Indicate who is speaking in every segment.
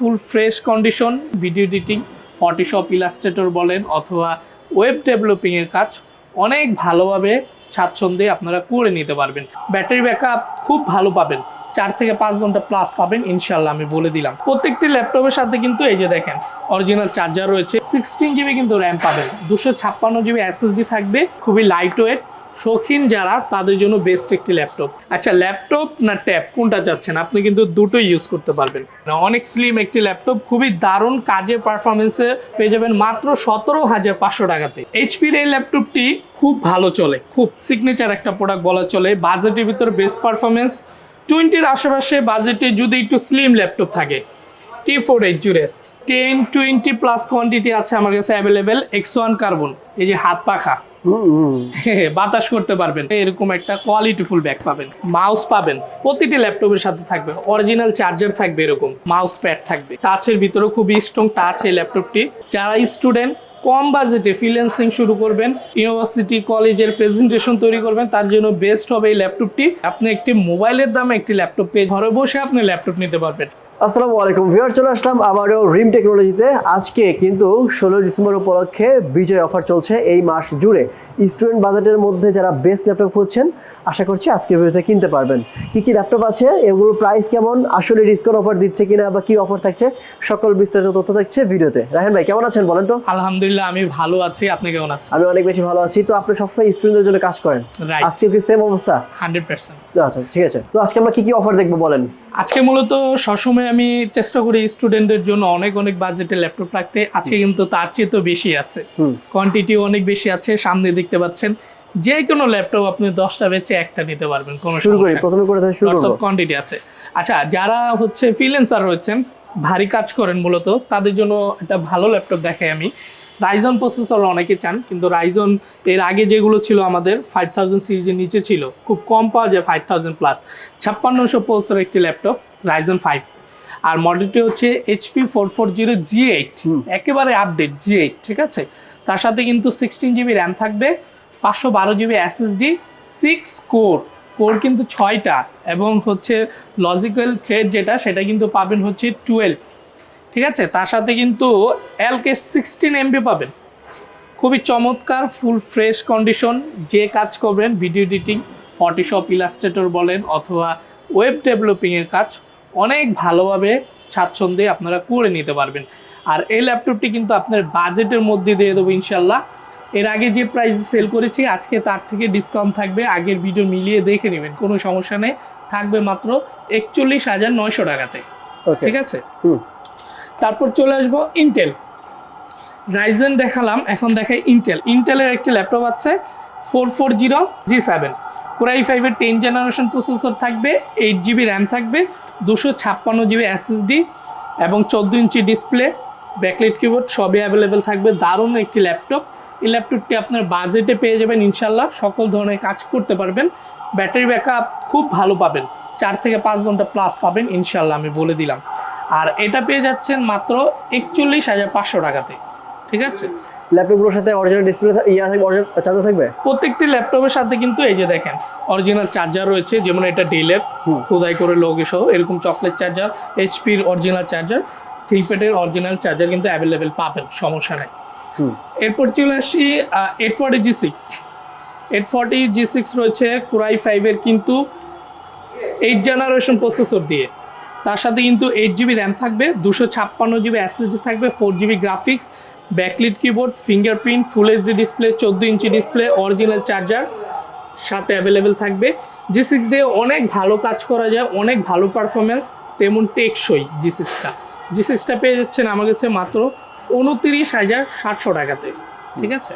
Speaker 1: Full fresh condition, video editing Photoshop Illustrator বলেন অথবা web ডেভেলপিংয়ের কাজ অনেক ভালোভাবে স্বাচ্ছন্দ্যে আপনারা করে নিতে পারবেন। ব্যাটারি ব্যাকআপ খুব ভালো পাবেন। চার থেকে পাঁচ ঘণ্টা প্লাস পাবেন ইনশাল্লাহ আমি বলে দিলাম। প্রত্যেকটি ল্যাপটপের সাথে কিন্তু এই যে দেখেন অরিজিনাল চার্জার রয়েছে সিক্সটিন জিবি কিন্তু র্যাম পাবেন। দুশো ছাপ্পান্ন জিবি এসএসডি থাকবে, খুবই লাইট ওয়েট শৌখিন যারা, তাদের জন্য বেস্ট একটি ল্যাপটপ আচ্ছা ল্যাপটপ না ট্যাব কোনটা চাচ্ছেন? আপনি কিন্তু দুটোই ইউজ করতে পারবেন। অনেক স্লিম একটি ল্যাপটপ খুবই দারুণ কাজের পারফরমেন্সে পেয়ে যাবেন মাত্র সতেরো হাজার পাঁচশো টাকাতে। এইচপির এই ল্যাপটপটি খুব ভালো চলে, খুব সিগনেচার একটা প্রোডাক্ট বলা চলে। বাজেটের ভিতরে বেস্ট পারফরমেন্স টোয়েন্টির আশেপাশে বাজেটে যদি একটু স্লিম ল্যাপটপ থাকে T four eight zero ten twenty plus quantity আছে আমার কাছে অ্যাভেলেবেল এক্স ওয়ান কার্বন এই যে হাত পাখা। বাতাস করতে পারবেন, এরকম একটা কোয়ালিটিফুল ব্যাগ পাবেন। মাউস পাবেন, প্রতিটি ল্যাপটপের সাথে থাকবে অরিজিনাল চার্জার থাকবে এরকম মাউস প্যাড থাকবে। টাচের ভিতরে খুবই স্ট্রং টাচ এই ল্যাপটপটি। যারা স্টুডেন্ট কম বাজেটে ফ্রিল্যান্সিং শুরু করবেন ইউনিভার্সিটি কলেজের প্রেজেন্টেশন তৈরি করবেন, তার জন্য বেস্ট হবে এই ল্যাপটপটি। আপনি একটি মোবাইলের দামে একটি ল্যাপটপ পেয়ে ঘরে বসে আপনি ল্যাপটপ নিতে পারবেন।
Speaker 2: আসসালামু আলাইকুম ভিউয়ার চলে আসলাম আবারও রিম টেকনোলজিতে। আজকে কিন্তু ষোলো ডিসেম্বর উপলক্ষে বিজয় অফার চলছে এই মাস জুড়ে। স্টুডেন্ট বাজেটের মধ্যে যারা বেস্ট ল্যাপটপ খুঁজছেন আশা করছি আজকের ভিডিওতে কিনতে পারবেন। কি কি ল্যাপটপ আছে এগুলোর প্রাইস কেমন আসলে ডিসকাউন্ট অফার দিচ্ছে কিনা বা কি অফার থাকছে সকল বিস্তারিত তথ্য থাকছে ভিডিওতে। রাহেন ভাই কেমন আছেন বলেন তো?
Speaker 1: আলহামদুলিল্লাহ আমি ভালো আছি। আপনি কেমন আছেন?
Speaker 2: আমি অনেক বেশি ভালো আছি। তো আপনি সবসময় স্টুডেন্টদের জন্য কাজ করেন? আজকে কি সেম অবস্থা?
Speaker 1: হান্ড্রেড পার্সেন্ট
Speaker 2: আচ্ছা ঠিক আছে। তো আজকে আমরা কি কি অফার দেখব বলেন?
Speaker 1: আজকে মূলত সবসময় আমি চেষ্টা করি স্টুডেন্টদের জন্য অনেক অনেক বাজেটে ল্যাপটপ রাখতে। আজকে কিন্তু তার চেয়ে তো বেশি আছে। কোয়ান্টিটি অনেক বেশি আছে সামনে দেখতে পাচ্ছেন। যে কোনো ল্যাপটপ আপনি দশটা বেচে একটা নিতে পারবেন কোনো
Speaker 2: শুরু করি প্রথমে করে শুরু করব।
Speaker 1: কোয়ান্টিটি আছে। আচ্ছা যারা হচ্ছে ফ্রিল্যান্সার রয়েছেন ভারী কাজ করেন মূলত তাদের জন্য একটা ভালো ল্যাপটপ দেখাই আমি। রাইজন প্রসেসর অনেকে চান কিন্তু রাইজন এর আগে যেগুলো ছিল আমাদের ফাইভ থাউজেন্ড সিরিজের নিচে ছিল। খুব কম পাওয়া যায় ফাইভ থাউজেন্ড প্লাস ছাপ্পান্নশো প্রসেসর একটি ল্যাপটপ রাইজন ফাইভ আর মডেলটি হচ্ছে HP four four zero G eight একেবারে আপডেট জি এইট ঠিক আছে? তার সাথে কিন্তু সিক্সটিন জিবি র্যাম থাকবে পাঁচশো বারো GB SSD six core core কিন্তু ছয়টা এবং হচ্ছে লজিক্যাল থ্রেড যেটা সেটা কিন্তু পাবেন হচ্ছে টুয়েলভ ঠিক আছে? তার সাথে কিন্তু এলকে সিক্সটিন এমবি পাবেন। খুবই চমৎকার ফুল ফ্রেশ কন্ডিশন যে কাজ করবেন ভিডিও এডিটিং ফটোশপ ইলাস্ট্রেটর বলেন অথবা ওয়েব ডেভেলপিংয়ের কাজ অনেক ভালোভাবে স্বাচ্ছন্দ্যে আপনারা করে নিতে পারবেন। আর এই ল্যাপটপটি কিন্তু আপনার বাজেটের মধ্যে দিয়ে দেবো ইনশাল্লাহ। এর আগে যে প্রাইস সেল করেছি আজকে তার থেকে ডিসকাউন্ট থাকবে। আগের ভিডিও মিলিয়ে দেখে নেবেন কোনো সমস্যা নেই। থাকবে মাত্র একচল্লিশ হাজার নয়শো টাকাতে। ঠিক আছে?
Speaker 2: হুম।
Speaker 1: তারপর চলে আসব ইন্টেল রাইজেন দেখালাম এখন দেখাই ইন্টেল ইন্টেলের একটি ল্যাপটপ আছে four four zero G seven core i ফাইভের টেন জেনারেশন প্রসেসর থাকবে এইট জিবি র্যাম থাকবে, দুশো ছাপ্পান্ন জিবি এসএসডি এবং চোদ্দ ইঞ্চি ডিসপ্লে ব্যাকলেট কিবোর্ড সবই অ্যাভেলেবেল থাকবে, দারুণ একটি ল্যাপটপ এই ল্যাপটপটি আপনার বাজেটে পেয়ে যাবেন ইনশাল্লাহ সকল ধরনের কাজ করতে পারবেন ব্যাটারি ব্যাকআপ খুব ভালো পাবেন, চার থেকে পাঁচ ঘণ্টা প্লাস পাবেন ইনশাল্লাহ আমি বলে দিলাম। আর এটা পেয়ে যাচ্ছেন মাত্র একচল্লিশ হাজার পাঁচশো টাকাতে, ঠিক আছে?
Speaker 2: ল্যাপটপগুলোর সাথে অরিজিনাল ডিসপ্লে ইয়া থাকবে অরিজিনাল চার্জার থাকবে?
Speaker 1: প্রত্যেকটি ল্যাপটপের সাথে কিন্তু এই যে দেখেন অরিজিনাল চার্জার রয়েছে যেমন এটা ডেলের। খোদাই করে লোকে সহ এরকম চকলেট চার্জার এইচপির অরিজিনাল চার্জার থ্রিপেডের অরিজিনাল চার্জার কিন্তু অ্যাভেলেবেল পাবেন সমস্যা নেই। এরপর চলে আসি eight forty G six eight forty G six রয়েছে কুরাই ফাইভের কিন্তু এইট জেনারেশন প্রসেসর দিয়ে। তার সাথে কিন্তু এইট জিবি র্যাম থাকবে দুশো ছাপ্পান্ন জিবি এসএসডি থাকবে four GB graphics backlit keyboard fingerprint full HD display চোদ্দ ইঞ্চি ডিসপ্লে অরিজিনাল চার্জার সাথে অ্যাভেলেবেল থাকবে। জি সিক্স দিয়ে অনেক ভালো কাজ করা যায়, অনেক ভালো পারফরমেন্স তেমন টেকসই জি সিক্সটা জি সিক্সটা পেয়ে যাচ্ছেন আমার কাছে মাত্র উনতিরিশ হাজার সাতশো টাকাতে। ঠিক আছে?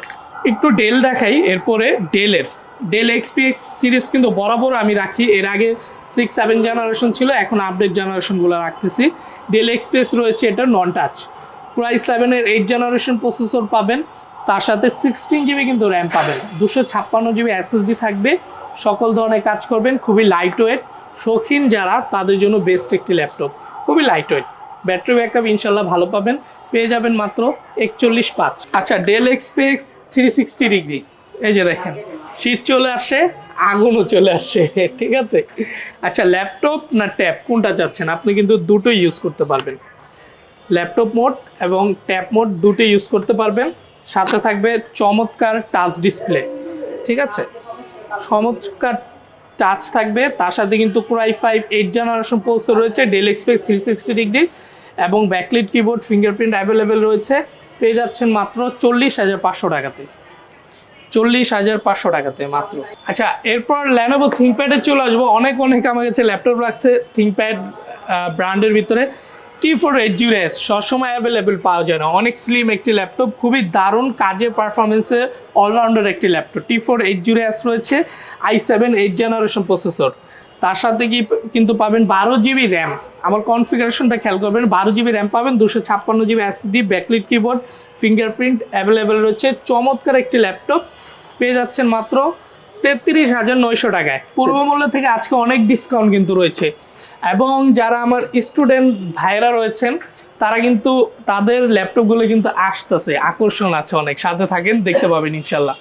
Speaker 1: একটু ডেল দেখাই, এরপরে ডেলের ডেল এক্সপিএক্স সিরিজ কিন্তু বরাবর আমি রাখি। এর আগে সিক্স সেভেন জেনারেশন ছিল, এখন আপডেট জেনারেশনগুলো রাখতেছি। ডেল এক্সপিএস রয়েছে, এটা নন টাচ প্রাইস সেভেনের এইট জেনারেশন প্রসেসর পাবেন। তার সাথে সিক্সটিন জিবি কিন্তু র্যাম পাবেন। দুশো ছাপ্পান্ন জিবি এসএসডি থাকবে। সকল ধরনের কাজ করবেন, খুবই লাইট ওয়েট শৌখিন যারা, তাদের জন্য বেস্ট একটি ল্যাপটপ খুবই লাইট ওয়েট ব্যাটারি ব্যাকআপ ইনশাল্লাহ ভালো পাবেন। পেয়ে যাবেন মাত্র একচল্লিশ পাঁচ। আচ্ছা Dell XPS three sixty degree এই যে দেখেন, শীত চলে আসে, আগুনও চলে আসে, ঠিক আছে? আচ্ছা ল্যাপটপ না ট্যাব কোনটা চাচ্ছেন? আপনি কিন্তু দুটোই ইউজ করতে পারবেন। ল্যাপটপ মোড এবং ট্যাব মোড দুটি ইউজ করতে পারবেন। সাথে থাকবে চমৎকার টাচ ডিসপ্লে ঠিক আছে? চমৎকার টাচ থাকবে, তার সাথে কিন্তু core i five eight generation processor রয়েছে Dell express three sixty degree এবং ব্যাকলিট কিবোর্ড ফিঙ্গারপ্রিন্ট অ্যাভেলেবেল রয়েছে। পেয়ে যাচ্ছেন মাত্র চল্লিশ হাজার পাঁচশো টাকাতে। চল্লিশ হাজার পাঁচশো টাকাতে মাত্র। আচ্ছা এরপর ল্যানোভো থিঙ্কপ্যাডে চলে আসব। অনেক অনেক আমার কাছে ল্যাপটপ রাখছে। থিঙ্কপ্যাড ব্র্যান্ডের ভিতরে। T four eight zero S সবসময় অ্যাভেলেবেল পাওয়া যায় না। অনেক স্লিম একটি ল্যাপটপ খুবই দারুণ কাজের পারফরমেন্সে অলরাউন্ডার একটি laptop T four eight zero S রয়েছে I seven eight generation processor তার সাথে কি কিন্তু পাবেন বারো জিবি র্যাম আমার কনফিগারেশনটা খেয়াল করবেন, বারো জিবি র্যাম পাবেন, দুশো ছাপ্পান্ন GB SD backlit keyboard fingerprint available রয়েছে। চমৎকার একটি ল্যাপটপ পেয়ে যাচ্ছেন মাত্র তেত্রিশ হাজার নয়শো টাকায়। পূর্বমূল্য থেকে আজকে অনেক ডিসকাউন্ট কিন্তু রয়েছে। এবং যারা আমার স্টুডেন্ট ভাইরা রয়েছেন, তারা কিন্তু তাদের ল্যাপটপগুলো কিন্তু আসতেছে, আকর্ষণ আছে অনেক। সাথে থাকেন, দেখতে পাবেন ইনশাল্লাহ।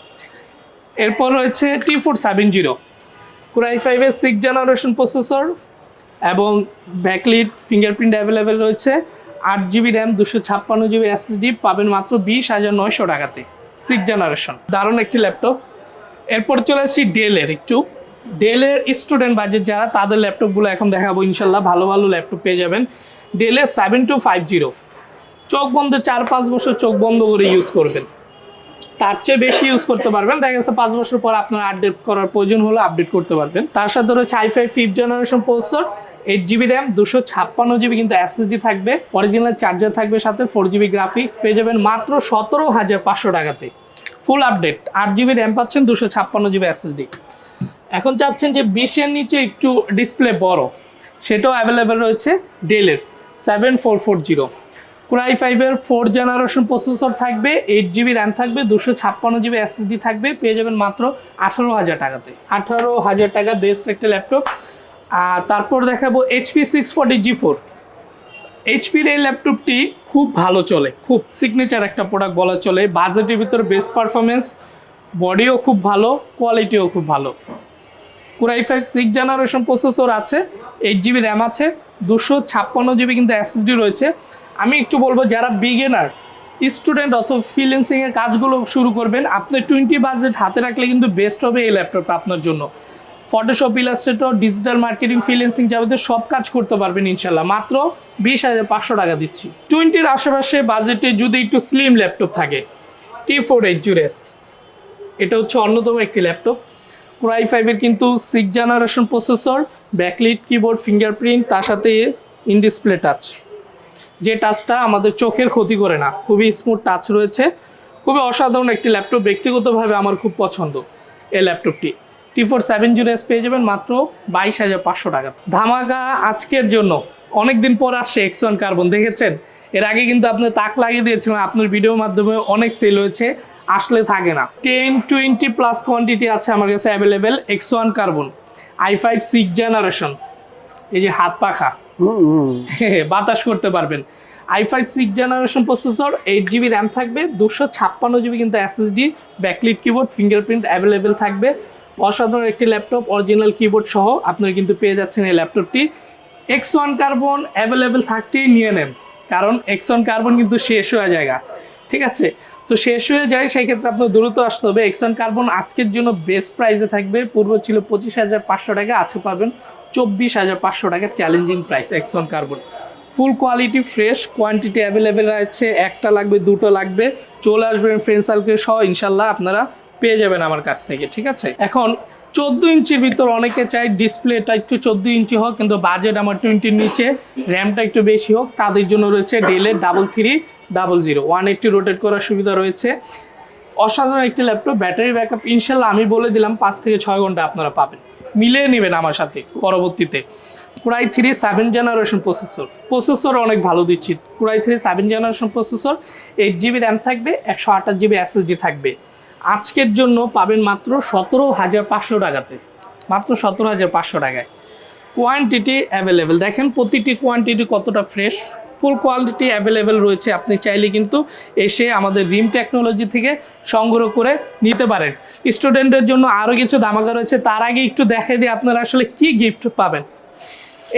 Speaker 1: এরপর রয়েছে T four seven zero core i ফাইভের সিক্স জেনারেশন প্রসেসর এবং ব্যাকলিট ফিঙ্গারপ্রিন্ট অ্যাভেলেবেল রয়েছে। আট জিবি র্যাম দুশো ছাপ্পান্ন জিবি এসএসডি পাবেন মাত্র বিশ হাজার নয়শো টাকাতে। সিক্স জেনারেশন দারুণ একটি ল্যাপটপ এরপর চলে আসছি ডেলের একটু। ডেলের স্টুডেন্ট বাজেট যারা, তাদের ল্যাপটপগুলো এখন দেখাবো ইনশাল্লাহ, ভালো ভালো ল্যাপটপ পেয়ে যাবেন। ডেলের সেভেন টু ফাইভ জিরো চোখ বন্ধ চার পাঁচ বছর, চোখ বন্ধ করে ইউজ করবেন। তার চেয়ে বেশি ইউজ করতে পারবেন। দেখা গেছে পাঁচ বছর পর আপনার আপডেট করার প্রয়োজন হলে আপডেট করতে পারবেন। তার সাথে রয়েছে I five fifth generation processor eight GB RAM দুশো ছাপ্পান্ন জিবি কিন্তু এসএসডি থাকবে অরিজিনাল চার্জার থাকবে, সাথে ফোর জিবি গ্রাফিক্স পেয়ে যাবেন মাত্র সতেরো হাজার পাঁচশো টাকাতে। ফুল আপডেট আট জিবি র্যাম পাচ্ছেন, দুশো ছাপ্পান্ন জিবি এসএসডি এখন চাচ্ছেন যে বিশের নিচে একটু ডিসপ্লে বড়। সেটাও অ্যাভেলেবেল রয়েছে ডেলের seven four four zero core i ফাইভের ফোর জেনারেশন প্রসেসর থাকবে এইট জিবি র্যাম থাকবে, দুশো ছাপ্পান্ন জিবি এসএসডি থাকবে, পেয়ে যাবেন মাত্র আঠারো হাজার টাকাতে। আঠারো হাজার টাকা বেস্ট একটা ল্যাপটপ আর তারপর দেখাবো HP six forty G four এইচপির এই ল্যাপটপটি খুব ভালো চলে, খুব সিগনেচার একটা প্রোডাক্ট বলা চলে। বাজেটের ভিতরে বেস্ট পারফরমেন্স বডিও খুব ভালো কোয়ালিটিও খুব ভালো। Core i five six generation processor আছে এইট জিবি র্যাম আছে, দুশো ছাপ্পান্ন জিবি কিন্তু এসএসডি রয়েছে। আমি একটু বলব, যারা বিগেনার স্টুডেন্ট অথবা ফ্রিল্যান্সিংয়ের কাজগুলো শুরু করবেন, আপনি টোয়েন্টি বাজেট হাতে রাখলে কিন্তু বেস্ট হবে এই ল্যাপটপটা আপনার জন্য। Photoshop Illustrator digital marketing freelancing যাবতীয় সব কাজ করতে পারবেন ইনশাল্লাহ মাত্র বিশ হাজার পাঁচশো টাকা দিচ্ছি। টোয়েন্টির আশেপাশে বাজেটে যদি একটু স্লিম ল্যাপটপ থাকে টি ফোর এইট জিরো এটা হচ্ছে অন্যতম একটি ল্যাপটপ কোরাই ফাইভের কিন্তু six generation processor backlit keyboard fingerprint তার সাথে ইন ডিসপ্লে টাচ যে টাচটা আমাদের চোখের ক্ষতি করে না, খুবই স্মুথ টাচ রয়েছে। খুবই অসাধারণ একটি ল্যাপটপ ব্যক্তিগতভাবে আমার খুব পছন্দ এই ল্যাপটপটি T four seven zero S পেয়ে যাবেন মাত্র বাইশ হাজার পাঁচশো টাকা। ধামাকা আজকের জন্য অনেক দিন পর আসছে এক্স ওয়ান কার্বন দেখেছেন? এর আগে কিন্তু আপনি তাক লাগিয়ে দিয়েছিলেন আপনার ভিডিওর মাধ্যমে অনেক সেল হয়েছে। আসলে থাকে না। টেন টোয়েন্টি প্লাস কোয়ান্টিটি আছে আমার কাছে available X one Carbon I five six generation এই যে হাত পাখা। বাতাস করতে পারবেন। I five six generation processor eight GB RAM থাকবে দুশো ছাপ্পান্ন জিবি কিন্তু SSD backlit keyboard fingerprint available থাকবে। অসাধারণ একটি ল্যাপটপ অরিজিনাল কিবোর্ড সহ আপনারা কিন্তু পেয়ে যাচ্ছেন এই ল্যাপটপটি এক্স ওয়ান কার্বন অ্যাভেলেবেল থাকতেই নিয়ে নেন কারণ এক্স ওয়ান কার্বন কিন্তু শেষ হয়ে জায়গা। ঠিক আছে? তো শেষ হয়ে যায়, সেই ক্ষেত্রে আপনার দ্রুত আসতে হবে। এক্সন কার্বন আজকের জন্য বেস্ট প্রাইসে থাকবে। পূর্ব ছিল পঁচিশ হাজার পাঁচশো টাকা আজকে পাবেন চব্বিশ হাজার পাঁচশো টাকা challenging price X one Carbon full quality fresh quantity available আছে একটা লাগবে, দুটো লাগবে। চলে আসবেন ফ্রেন্ড সার্কেল সহ, ইনশাল্লাহ আপনারা পেয়ে যাবেন আমার কাছ থেকে, ঠিক আছে? এখন চোদ্দ ইঞ্চির ভিতর অনেকে চাই ডিসপ্লেটা একটু চোদ্দ ইঞ্চি হোক, কিন্তু বাজেট আমার টোয়েন্টির নিচে র্যামটা একটু বেশি হোক, তাদের জন্য রয়েছে ডেলের double three double zero. One eighty rotate করার সুবিধা রয়েছে। অসাধারণ একটি ল্যাপটপ, ব্যাটারি ব্যাকআপ ইনশাল্লাহ আমি বলে দিলাম পাঁচ থেকে ছয় ঘণ্টা আপনারা পাবেন। মিলিয়ে নেবেন আমার সাথে পরবর্তীতে। Core i three seven generation processor processor অনেক ভালো দিচ্ছি। Core i three seven generation processor eight GB RAM থাকবে, একশো আঠাশ জিবি এসএসডি থাকবে। আজকের জন্য পাবেন মাত্র সতেরো হাজার পাঁচশো টাকাতে। মাত্র সতেরো হাজার পাঁচশো টাকায়। কোয়ান্টিটি অ্যাভেলেবেল দেখেন প্রতিটি কোয়ান্টিটি কতটা ফ্রেশ ফুল কোয়ালিটি অ্যাভেলেবেল রয়েছে। আপনি চাইলে কিন্তু এসে আমাদের রিম টেকনোলজি থেকে সংগ্রহ করে নিতে পারেন। স্টুডেন্টের জন্য আরও কিছু দামাকা রয়েছে। তার আগে একটু দেখাই দিয়ে আপনারা আসলে কি গিফট পাবেন।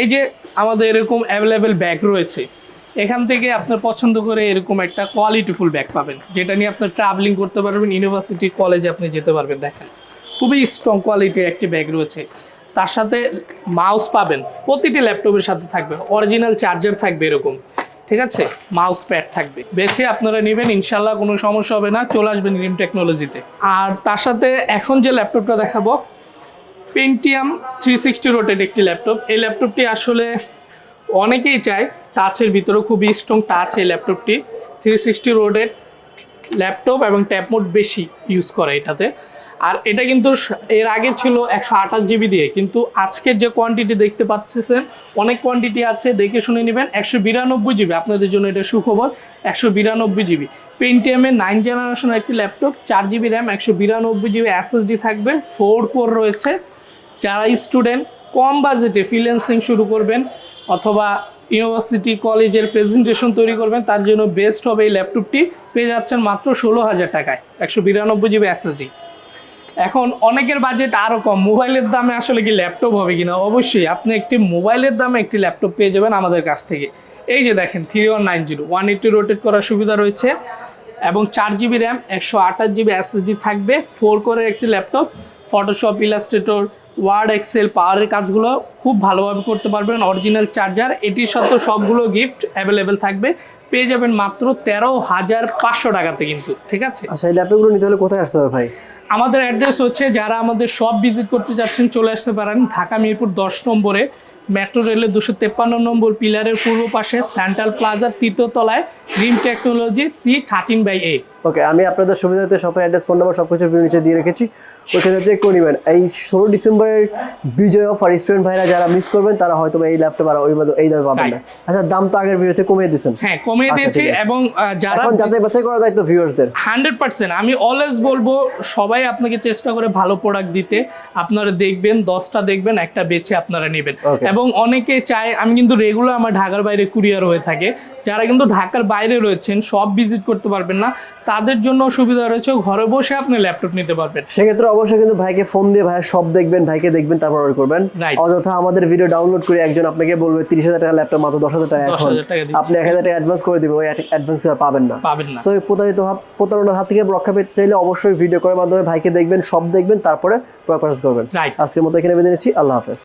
Speaker 1: এই যে আমাদের এরকম অ্যাভেলেবেল ব্যাগ রয়েছে। এখান থেকে আপনার পছন্দ করে এরকম একটা কোয়ালিটিফুল ব্যাগ পাবেন। যেটা নিয়ে আপনার ট্রাভেলিং করতে পারবেন ইউনিভার্সিটি কলেজে আপনি যেতে পারবেন। দেখেন, খুবই স্ট্রং কোয়ালিটির একটি ব্যাগ রয়েছে। তার সাথে মাউস পাবেন। প্রতিটি ল্যাপটপের সাথে থাকবে। অরিজিনাল চার্জার থাকবে এরকম। ঠিক আছে? মাউস প্যাড থাকবে। বেছে আপনারা নেবেন ইনশাল্লাহ কোনো সমস্যা হবে না। চলে আসবেন রিম টেকনোলজিতে আর তার সাথে এখন যে ল্যাপটপটা দেখাবো পেন্টিয়াম থ্রি সিক্সটি রোটেড একটি ল্যাপটপ। এই ল্যাপটপটি আসলে অনেকেই চায় টাচের ভিতরেও খুবই স্ট্রং টাচ এই ল্যাপটপটি। থ্রি সিক্সটি রোডেড ল্যাপটপ এবং ট্যাব মোড বেশি ইউজ করে এটাতে। আর এটা কিন্তু এর আগে ছিল একশো আঠাশ জিবি দিয়ে, কিন্তু আজকের যে কোয়ান্টিটি দেখতে পাচ্ছেন, অনেক কোয়ান্টিটি আছে, দেখে শুনে নেবেন। একশো বিরানব্বই জিবি আপনাদের জন্য এটা সুখবর, একশো বিরানব্বই জিবি পেন্টিএমের নাইন জেনারেশনের একটি ল্যাপটপ চার জিবি র্যাম একশো বিরানব্বই জিবি এসএসডি থাকবে ফোর কোর রয়েছে। যারা স্টুডেন্ট কম বাজেটে ফ্রিল্যান্সিং শুরু করবেন, অথবা ইউনিভার্সিটি কলেজের প্রেজেন্টেশন তৈরি করবেন, তার জন্য বেস্ট হবে এই ল্যাপটপটি পেয়ে যাচ্ছেন মাত্র ষোলো হাজার টাকায়, একশো বিরানব্বই জিবি এসএসডি এখন অনেকের বাজেট আরও কম। মোবাইলের দামে আসলে কি ল্যাপটপ হবে কিনা? অবশ্যই আপনি একটি মোবাইলের দামে একটি ল্যাপটপ পেয়ে যাবেন আমাদের কাছ থেকে। এই যে দেখেন three one nine zero one eighty rotate করার সুবিধা রয়েছে। এবং চার জিবি র্যাম একশো আঠাশ জিবি এসএসডি থাকবে ফোর করে একটি laptop Photoshop Illustrator Word Excel পাওয়ারের কাজগুলো খুব ভালোভাবে করতে পারবেন। অরিজিনাল চার্জার এটির সাথে সবগুলো গিফট অ্যাভেলেবেল থাকবে। পেয়ে যাবেন মাত্র তেরো হাজার পাঁচশো টাকাতে কিন্তু, ঠিক আছে?
Speaker 2: আচ্ছা এই ল্যাপটপগুলো নিতে হলে কোথায় আসতে হবে ভাই?
Speaker 1: আমাদের অ্যাড্রেস হচ্ছে, যারা আমাদের সব ভিজিট করতে যাচ্ছেন, চলে আসতে পারেন ঢাকা মিরপুর দশ নম্বরে। মেট্রো রেলের দুশো তেপ্পান্ন নম্বর পিলারের পূর্ব পাশে সেন্ট্রাল প্লাজার তৃতীয় তলায় Dream Technology C thirteen by A
Speaker 2: okay আমি আপনাদের সুবিধাতে শপের অ্যাড্রেস ফোন নাম্বার সব কিছু নিচে দিয়ে রেখেছি। ওইখানে চেক করে নেবেন এই ষোলো ডিসেম্বরের বিজয় অফার স্টুডেন্ট ভাইরা যারা মিস করবেন তারা হয়তো এই ল্যাপটপ আর ওই এই দামে পাবেন না। আচ্ছা দাম তো আগের ভিডিওতে কমিয়ে দিয়েছেন।
Speaker 1: হ্যাঁ কমিয়ে
Speaker 2: আচ্ছা,
Speaker 1: দিয়েছি এবং যারা
Speaker 2: এখন যাচাই বাছাই করা দায়িত্ব ভিউয়ার্সদের
Speaker 1: হান্ড্রেড পার্সেন্ট। আমি অলওয়েজ বলব সবাই আপনাকে চেষ্টা করে ভালো প্রোডাক্ট দিতে। আপনারা দেখবেন দশটা দেখবেন একটা বেছে আপনারা নেবেন। এবং অনেকে চায় আমি কিন্তু রেগুলার আমার ঢাকার বাইরে কুরিয়ার হয়ে থাকে। যারা কিন্তু ঢাকার বাইরে রয়েছেন সব ভিজিট করতে পারবেন না। তাদের জন্য সুবিধা রয়েছে। ঘরে বসে আপনি ল্যাপটপ নিতে পারবেন।
Speaker 2: সেক্ষেত্রে অবশ্যই কিন্তু ভাইকে ফোন দিয়ে ভাইয়ের সব দেখবেন ভাইকে দেখবেন তারপর অর্ডার করবেন। অযথা আমাদের ভিডিও ডাউনলোড করে একজন আপনাকে বলবে তিরিশ হাজার টাকা ল্যাপটপ মাত্র দশ হাজার টাকা এখন।
Speaker 1: 10,000
Speaker 2: আপনি এক হাজার টাকা অ্যাডভান্স করে দিবেন ওই অ্যাডভান্স পাবেন না।
Speaker 1: পাবেন না।
Speaker 2: সো প্রতারিত হাত প্রতারণার হাত থেকে রক্ষা পেতে চাইলে অবশ্যই ভিডিও করার মাধ্যমে ভাইকে দেখবেন সব দেখবেন তারপরে পারচেস করবেন। আজকের মতো এখানে বেঁধে নিচ্ছি। আল্লাহ হাফেজ।